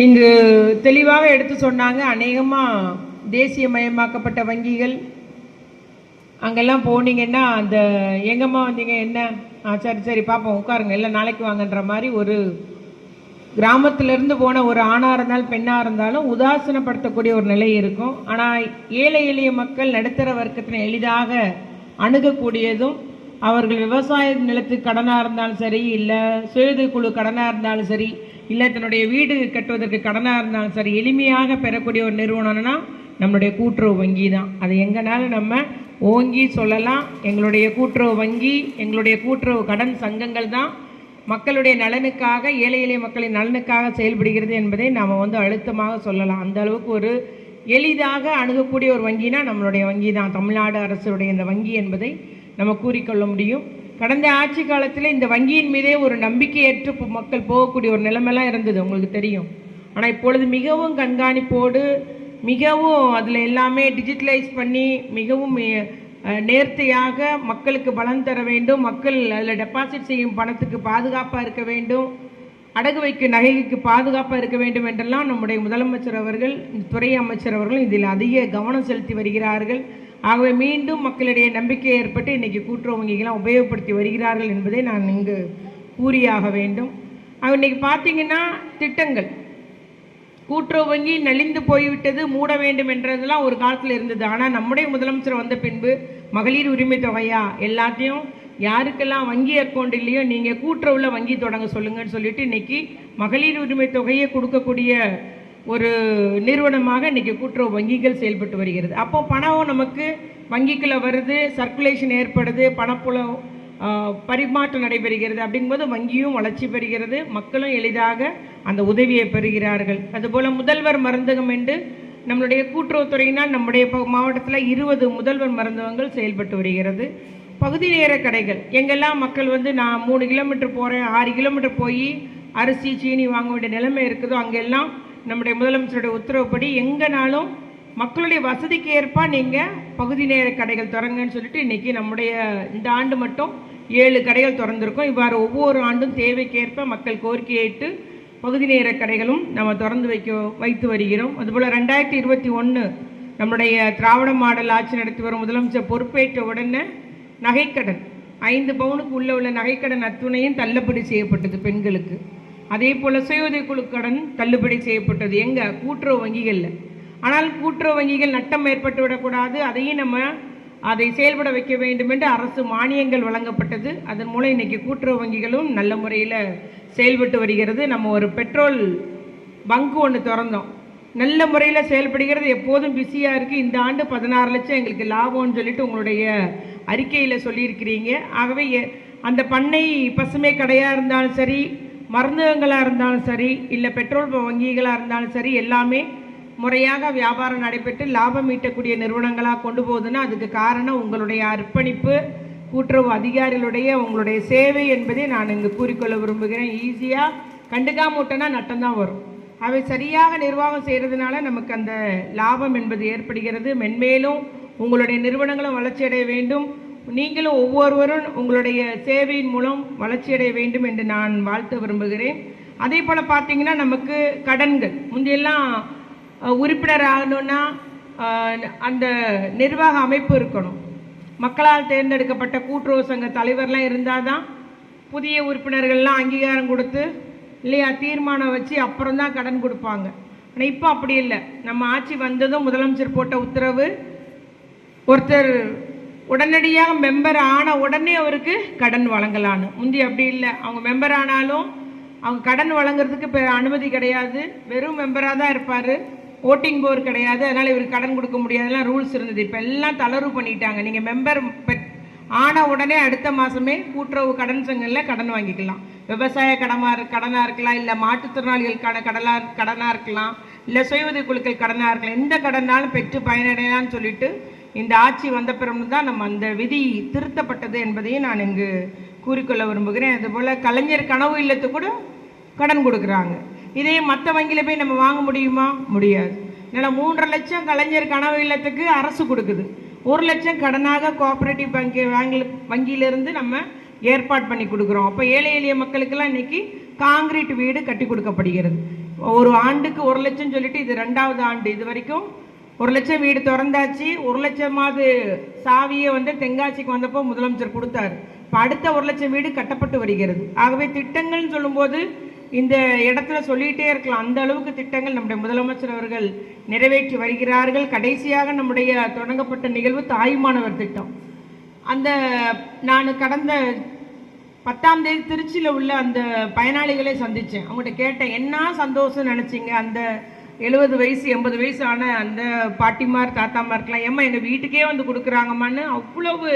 இங்கு தெளிவாக எடுத்து சொன்னாங்க அநேகமாக தேசியமயமாக்கப்பட்ட வங்கிகள். அங்கெல்லாம் போனீங்கன்னா அந்த எங்கம்மா வந்தீங்க என்ன? ஆ சரி சரி பார்ப்போம் உட்காருங்க எல்லாம் நாளைக்கு வாங்கன்ற மாதிரி ஒரு கிராமத்திலேருந்து போன ஒரு ஆணாக இருந்தாலும் பெண்ணாக இருந்தாலும் உதாசீனப்படுத்தக்கூடிய ஒரு நிலை இருக்கும். ஆனால் ஏழை எளிய மக்கள் நடுத்தர வர்க்கத்தினை எளிதாக அணுகக்கூடியதும் அவர்கள் விவசாய நிலத்துக்கு கடனாக இருந்தாலும் சரி இல்லை சுயது குழு கடனாக இருந்தாலும் சரி இல்லை தன்னுடைய வீடு கட்டுவதற்கு கடனாக இருந்தாலும் சரி எளிமையாக பெறக்கூடிய ஒரு நிறுவனம்னா நம்மளுடைய கூட்டுறவு வங்கி தான். அது எங்கனாலும் நம்ம ஓங்கி சொல்லலாம். எங்களுடைய கூட்டுறவு வங்கி எங்களுடைய கூட்டுறவு கடன் சங்கங்கள் தான் மக்களுடைய நலனுக்காக ஏழை எளிய மக்களின் நலனுக்காக செயல்படுகிறது என்பதை நாம் வந்து அழுத்தமாக சொல்லலாம். அந்த அளவுக்கு ஒரு எளிதாக அணுகக்கூடிய ஒரு வங்கினா நம்மளுடைய வங்கி தான். தமிழ்நாடு அரசுடைய இந்த வங்கி என்பதை நம்ம கூறிக்கொள்ள முடியும். கடந்த ஆட்சி காலத்தில் இந்த வங்கியின் மீதே ஒரு நம்பிக்கை ஏற்று மக்கள் போகக்கூடிய ஒரு நிலைமைலாம் இருந்தது உங்களுக்கு தெரியும். ஆனால் இப்பொழுது மிகவும் கண்காணிப்போடு மிகவும் அதில் எல்லாமே டிஜிட்டலைஸ் பண்ணி மிகவும் நேர்த்தியாக மக்களுக்கு பலன் தர வேண்டும். மக்கள் அதில் டெபாசிட் செய்யும் பணத்துக்கு பாதுகாப்பாக இருக்க வேண்டும். அடகு வைக்கும் நகைக்கு பாதுகாப்பாக இருக்க வேண்டும் என்றெல்லாம் நம்முடைய முதலமைச்சர் அவர்கள் துறை அமைச்சர் அவர்கள் இதில் அதிக கவனம் செலுத்தி வருகிறார்கள். ஆகவே மீண்டும் மக்களிடையே நம்பிக்கை ஏற்பட்டு இன்றைக்கி கூட்டுறவு வங்கிகளாம் உபயோகப்படுத்தி வருகிறார்கள் என்பதை நான் இங்கு கூறியாக வேண்டும். அவ இன்னைக்கு பார்த்தீங்கன்னா திட்டங்கள். கூட்டுறவு வங்கி நலிந்து போய்விட்டது மூட வேண்டும் என்றதெல்லாம் ஒரு காலத்தில் இருந்தது. ஆனால் நம்முடைய முதலமைச்சர் வந்த பின்பு மகளிர் உரிமை தொகையா எல்லாத்தையும் யாருக்கெல்லாம் வங்கி அக்கௌண்ட் இல்லையோ நீங்கள் கூட்டுறவுல வங்கி தொடங்க சொல்லுங்கன்னு சொல்லிட்டு இன்றைக்கி மகளிர் உரிமை தொகையை கொடுக்கக்கூடிய ஒரு நிறுவனமாக இன்றைக்கி கூட்டுறவு வங்கிகள் செயல்பட்டு வருகிறது. அப்போ பணம் நமக்கு வங்கிக்குள்ளே வருது சர்க்குலேஷன் ஏற்படுது பணப்புலம் பரிமாற்றம் நடைபெறுகிறது. அப்படிங்கும்போது வங்கியும் வளர்ச்சி பெறுகிறது மக்களும் எளிதாக அந்த உதவியை பெறுகிறார்கள். அதுபோல் முதல்வர் மருந்தகம் என்று நம்மளுடைய கூட்டுறவுத்துறையினால் நம்முடைய மாவட்டத்தில் இருபது முதல்வர் மருந்தகங்கள் செயல்பட்டு வருகிறது. பகுதி நேர கடைகள் எங்கெல்லாம் மக்கள் வந்து நான் மூணு கிலோமீட்டர் போகிறேன் ஆறு கிலோமீட்டர் போய் அரிசி சீனி வாங்க வேண்டிய நிலைமை இருக்குதோ அங்கெல்லாம் நம்முடைய முதலமைச்சருடைய உத்தரவுப்படி எங்கேனாலும் மக்களுடைய வசதிக்கு ஏற்ப நீங்கள் பகுதி நேர கடைகள் திறங்கன்னு சொல்லிட்டு இன்றைக்கி நம்முடைய இந்த ஆண்டு மட்டும் ஏழு கடைகள் திறந்திருக்கோம். இவ்வாறு ஒவ்வொரு ஆண்டும் தேவைக்கேற்ப மக்கள் கோரிக்கையிட்டு பகுதி நேர கடைகளும் நம்ம திறந்து வைக்க வைத்து வருகிறோம். அதுபோல் ரெண்டாயிரத்தி இருபத்தி ஒன்று நம்முடைய திராவிட மாடல் ஆட்சி நடத்தி வரும் முதலமைச்சர் பொறுப்பேற்ற உடனே நகைக்கடன் ஐந்து பவுனுக்கு உள்ள உள்ள நகைக்கடன் அத்துணையும் தள்ளுபடி செய்யப்பட்டது பெண்களுக்கு. அதே போல் சுய உதவிக்குழு கடன் தள்ளுபடி செய்யப்பட்டது. எங்கே? கூட்டுறவு வங்கிகளில் ஆனால் கூட்டுறவு வங்கிகள் நட்டம் ஏற்பட்டு விடக்கூடாது. அதையும் நம்ம அதை செயல்பட வைக்க வேண்டும் என்று அரசு மானியங்கள் வழங்கப்பட்டது. அதன் மூலம் இன்றைக்கி கூட்டுறவு வங்கிகளும் நல்ல முறையில் செயல்பட்டு வருகிறது. நம்ம ஒரு பெட்ரோல் பங்கு ஒன்று திறந்தோம். நல்ல முறையில் செயல்படுகிறது. எப்போதும் பிஸியாக இருக்குது இந்த ஆண்டு பதினாறு லட்சம் எங்களுக்கு லாபம்னு சொல்லிட்டு உங்களுடைய அறிக்கையில் சொல்லியிருக்கிறீங்க. ஆகவே அந்த பண்ணை பசுமை கடையாக இருந்தாலும் சரி மருந்தகங்களாக இருந்தாலும் சரி இல்லை பெட்ரோல் வங்கிகளாக இருந்தாலும் சரி எல்லாமே முறையாக வியாபாரம் நடைபெற்று லாபம் ஈட்டக்கூடிய நிறுவனங்களாக கொண்டு போகுதுன்னா அதுக்கு காரணம் உங்களுடைய அர்ப்பணிப்பு கூட்டுறவு அதிகாரிகளுடைய உங்களுடைய சேவை என்பதை நான் இங்கு கூறிக்கொள்ள விரும்புகிறேன். ஈஸியாக கண்டுக்காம விட்டோன்னா நட்டம் வரும். அவை சரியாக நிர்வாகம் செய்கிறதுனால நமக்கு அந்த லாபம் என்பது ஏற்படுகிறது. மென்மேலும் உங்களுடைய நிறுவனங்களும் வளர்ச்சியடைய வேண்டும். நீங்களும் ஒவ்வொருவரும் உங்களுடைய சேவையின் மூலம் வளர்ச்சியடைய வேண்டும் என்று நான் வாழ்த்த விரும்புகிறேன். அதே போல் பார்த்தீங்கன்னா நமக்கு கடன்கள். முந்தையெல்லாம் உறுப்பினர் ஆகணும்னா அந்த நிர்வாக அமைப்பு இருக்கணும். மக்களால் தேர்ந்தெடுக்கப்பட்ட கூட்டுறவு சங்க தலைவர்லாம் இருந்தால் தான் புதிய உறுப்பினர்கள்லாம் அங்கீகாரம் கொடுத்து இல்லையா தீர்மானம் வச்சு அப்புறம் தான் கடன் கொடுப்பாங்க. ஆனால் இப்போ அப்படி இல்லை. நம்ம ஆட்சி வந்ததும் முதலமைச்சர் போட்ட உத்தரவு ஒருத்தர் உடனடியாக மெம்பர் ஆன உடனே அவருக்கு கடன் வழங்கலான்னு. முந்தி அப்படி இல்லை. அவங்க மெம்பர் ஆனாலும் அவங்க கடன் வழங்குறதுக்கு இப்போ அனுமதி கிடையாது. வெறும் மெம்பராக தான் இருப்பார். ஓட்டிங் போர் கிடையாது. அதனால் இவருக்கு கடன் கொடுக்க முடியாதெல்லாம் ரூல்ஸ் இருந்தது. இப்போ எல்லாம் தளர்வு பண்ணிட்டாங்க. நீங்கள் மெம்பர் ஆன உடனே அடுத்த மாதமே கூட்டுறவு கடன் சங்கங்களில் கடன் வாங்கிக்கலாம். விவசாய கடமாக கடனாக இருக்கலாம். இல்லை மாற்றுத்திறனாளிகளுக்கான கடலாக கடனாக இருக்கலாம். இல்லை சுய உதவி குழுக்கள் கடனாக இருக்கலாம். எந்த கடனாலும் பெற்று பயனடையலாம்னு சொல்லிட்டு இந்த ஆட்சி வந்த பிறகு தான் நம்ம அந்த விதி திருத்தப்பட்டது என்பதையும் நான் இங்கு கூறிக்கொள்ள விரும்புகிறேன். அதுபோல் கலைஞர் கனவு இல்லத்து கூட கடன் கொடுக்குறாங்க. இதே மற்ற வங்கியில் போய் நம்ம வாங்க முடியுமா? முடியாது. ஏன்னா மூன்றரை லட்சம் கலைஞர் கனவு இல்லத்துக்கு அரசு கொடுக்குது. ஒரு லட்சம் கடனாக கோஆப்ரேட்டிவ் வங்கி வாங்கி வங்கியிலிருந்து நம்ம ஏற்பாடு பண்ணி கொடுக்குறோம். அப்போ ஏழை எளிய மக்களுக்கெல்லாம் இன்றைக்கி காங்கிரீட் வீடு கட்டி கொடுக்கப்படுகிறது. ஒரு ஆண்டுக்கு ஒரு லட்சம் சொல்லிட்டு இது ரெண்டாவது ஆண்டு இது வரைக்கும் ஒரு லட்சம் வீடு திறந்தாச்சு ஒரு லட்சமாவது சாவியை வந்து தென்காசிக்கு வந்தப்போ முதலமைச்சர் கொடுத்தாரு. இப்போ அடுத்த ஒரு லட்சம் வீடு கட்டப்பட்டு வருகிறது. ஆகவே திட்டங்கள்னு சொல்லும்போது இந்த இடத்துல சொல்லிகிட்டே இருக்கலாம். அந்த அளவுக்கு திட்டங்கள் நம்முடைய முதலமைச்சர் அவர்கள் நிறைவேற்றி வருகிறார்கள். கடைசியாக நம்முடைய தொடங்கப்பட்ட நிகழ்வு தாய்மானவர் திட்டம். அந்த நான் கடந்த பத்தாம் தேதி திருச்சியில் உள்ள அந்த பயனாளிகளை சந்தித்தேன் அவங்கள்ட்ட கேட்டேன் என்ன சந்தோஷம் நினச்சிங்க? அந்த எழுபது வயசு எண்பது வயசு ஆன அந்த பாட்டிமார் தாத்தாமார்க்கெலாம் ஏம்மா எங்கள் வீட்டுக்கே வந்து கொடுக்குறாங்கம்மான்னு அவ்வளவு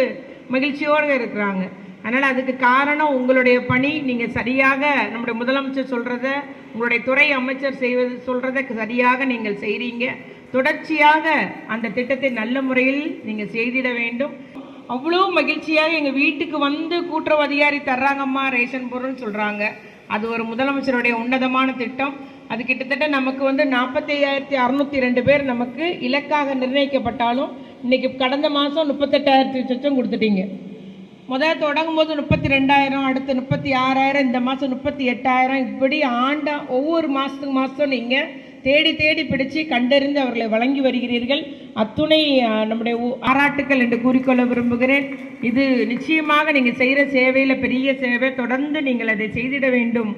மகிழ்ச்சியோடு இருக்கிறாங்க. அதனால் அதுக்கு காரணம் உங்களுடைய பணி. நீங்கள் சரியாக நம்முடைய முதலமைச்சர் சொல்கிறத உங்களுடைய துறை அமைச்சர் செய்வது சொல்கிறத சரியாக நீங்கள் செய்கிறீங்க தொடர்ச்சியாக அந்த திட்டத்தை நல்ல முறையில் நீங்கள் செய்திட வேண்டும். அவ்வளோ மகிழ்ச்சியாக எங்கள் வீட்டுக்கு வந்து கூட்டுறவு அதிகாரி தர்றாங்கம்மா ரேஷன் பொருள்னு சொல்கிறாங்க அது ஒரு முதலமைச்சருடைய உன்னதமான திட்டம். அது கிட்டத்தட்ட நமக்கு வந்து நாற்பத்தி ஐயாயிரத்தி அறநூற்றி ரெண்டு பேர் நமக்கு இலக்காக நிர்ணயிக்கப்பட்டாலும் இன்றைக்கி கடந்த மாதம் முப்பத்தெட்டாயிரத்தி சொச்சம் கொடுத்துட்டீங்க. முதல் தொடங்கும் போது முப்பத்தி ரெண்டாயிரம் அடுத்து முப்பத்தி ஆறாயிரம் இந்த மாதம் முப்பத்தி எட்டாயிரம் இப்படி ஆண்ட ஒவ்வொரு மாதத்துக்கு மாதம் நீங்கள் தேடி தேடி பிடிச்சு கண்டறிந்து அவர்களை வழங்கி வருகிறீர்கள். அத்துணை நம்முடைய பாராட்டுக்கள் என்று கூறிக்கொள்ள விரும்புகிறேன். இது நிச்சயமாக நீங்கள் செய்கிற சேவையில் பெரிய சேவை. தொடர்ந்து நீங்கள் அதை செய்திட வேண்டும்.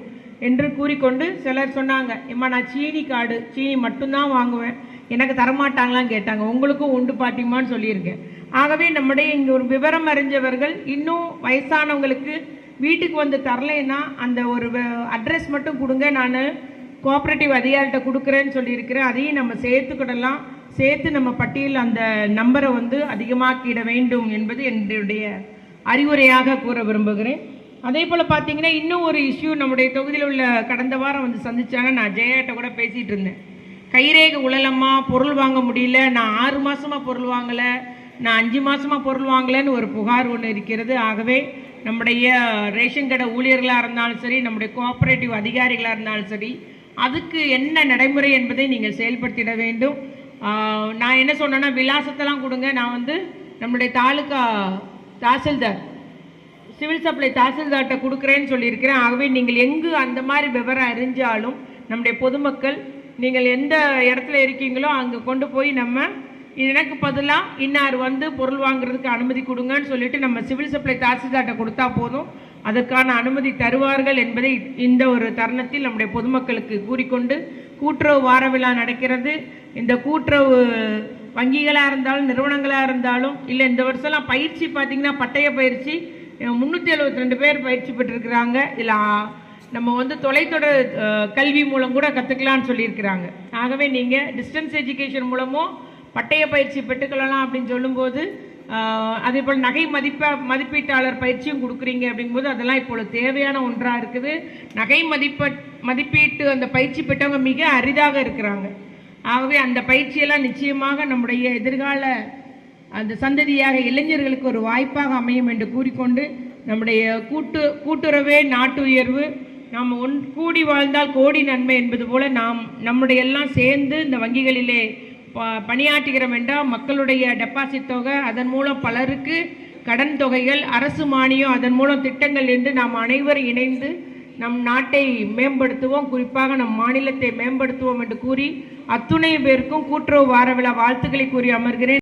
என்று கூறிக்கொண்டு சிலர் சொன்னாங்க இம்மா நான் சீனி காடு சீனி மட்டும்தான் வாங்குவேன். எனக்கு தரமாட்டாங்களான்னு கேட்டாங்க. உங்களுக்கும் உண்டு பாட்டிமான்னு சொல்லியிருக்கேன். ஆகவே நம்முடைய இங்கே ஒரு விவரம் அறிஞ்சவர்கள் இன்னும் வயசானவங்களுக்கு வீட்டுக்கு வந்து தரலைன்னா அந்த ஒரு அட்ரஸ் மட்டும் கொடுங்க. நான் கோஆப்ரேட்டிவ் அதிகாரிகிட்ட கொடுக்குறேன்னு சொல்லியிருக்கிறேன். அதையும் நம்ம சேர்த்துக்கிடலாம். சேர்த்து நம்ம பட்டியல் அந்த நம்பரை வந்து அதிகமாக்கிட வேண்டும் என்பது என்னுடைய அறிவுரையாக கூற விரும்புகிறேன். அதே போல் பார்த்தீங்கன்னா இன்னும் ஒரு இஷ்யூ நம்முடைய தொகுதியில் உள்ள கடந்த வாரம் வந்து சந்திச்சாங்க. நான் ஜெயாட்ட கூட பேசிகிட்டு இருந்தேன். கைரேகை உழலம்மா பொருள் வாங்க முடியல. நான் ஆறு மாதமாக பொருள் வாங்கலை. நான் அஞ்சு மாதமாக பொருள் வாங்கலைன்னு ஒரு புகார் ஒன்று இருக்கிறது. ஆகவே நம்முடைய ரேஷன் கடை ஊழியர்களாக இருந்தாலும் சரி நம்முடைய கோஆப்ரேட்டிவ் அதிகாரிகளாக இருந்தாலும் சரி அதுக்கு என்ன நடைமுறை என்பதை நீங்கள் செயல்படுத்திட வேண்டும். நான் என்ன சொன்னேன்னா விலாசத்தெல்லாம் கொடுங்க. நான் வந்து நம்முடைய தாலுகா தாசில்தார் சிவில் சப்ளை தாசில்தார்கிட்ட கொடுக்குறேன்னு சொல்லியிருக்கிறேன். ஆகவே நீங்கள் எங்கு அந்த மாதிரி விவரம் அறிஞ்சாலும் நம்முடைய பொதுமக்கள் நீங்கள் எந்த இடத்துல இருக்கீங்களோ அங்கே கொண்டு போய் நம்ம எனக்கு பதிலாக இன்னார் வந்து பொருள் வாங்குறதுக்கு அனுமதி கொடுங்கன்னு சொல்லிட்டு நம்ம சிவில் சப்ளை தாசில்தார்கிட்ட கொடுத்தா போதும். அதற்கான அனுமதி தருவார்கள் என்பதை இந்த ஒரு தருணத்தில் நம்முடைய பொதுமக்களுக்கு கூறிக்கொண்டு கூட்டுறவு வார விழா நடக்கிறது. இந்த கூட்டுறவு வங்கிகளாக இருந்தாலும் நிறுவனங்களாக இருந்தாலும் இல்லை இந்த வருஷம்லாம் பயிற்சி பார்த்தீங்கன்னா பட்டய பயிற்சி முந்நூற்றி எழுபத்தி ரெண்டு பேர் பயிற்சி பெற்றிருக்கிறாங்க. இல்லை நம்ம வந்து தொலைத்தொடர் கல்வி மூலம் கூட கற்றுக்கலான்னு சொல்லியிருக்கிறாங்க. ஆகவே நீங்கள் டிஸ்டன்ஸ் எஜுகேஷன் மூலமும் பட்டய பயிற்சி பெற்றுக்கொள்ளலாம் அப்படின்னு சொல்லும்போது அதே போல் நகை மதிப்ப மதிப்பீட்டாளர் பயிற்சியும் கொடுக்குறீங்க அப்படிங்கும்போது அதெல்லாம் இப்பொழுது தேவையான ஒன்றாக இருக்குது. நகை மதிப்ப மதிப்பீட்டு அந்த பயிற்சி பெற்றவங்க மிக அரிதாக இருக்கிறாங்க. ஆகவே அந்த பயிற்சியெல்லாம் நிச்சயமாக நம்முடைய எதிர்கால அந்த சந்ததியாக இளைஞர்களுக்கு ஒரு வாய்ப்பாக அமையும் என்று கூறிக்கொண்டு நம்முடைய கூட்டு கூட்டுறவே நாட்டு உயர்வு நாம் ஒன் கூடி வாழ்ந்தால் கோடி நன்மை என்பது போல நாம் நம்முடைய எல்லாம் சேர்ந்து இந்த வங்கிகளிலே ப பணியாற்றுகிறோம் என்றால் மக்களுடைய டெபாசிட் தொகை அதன் மூலம் பலருக்கு கடன் தொகைகள் அரசு மானியம் அதன் மூலம் திட்டங்கள் என்று நாம் அனைவரும் இணைந்து நம் நாட்டை மேம்படுத்துவோம். குறிப்பாக நம் மாநிலத்தை மேம்படுத்துவோம் என்று கூறி அத்துணை பேருக்கும் கூட்டுறவு வார விழா வாழ்த்துக்களை கூறி அமர்கிறேன்.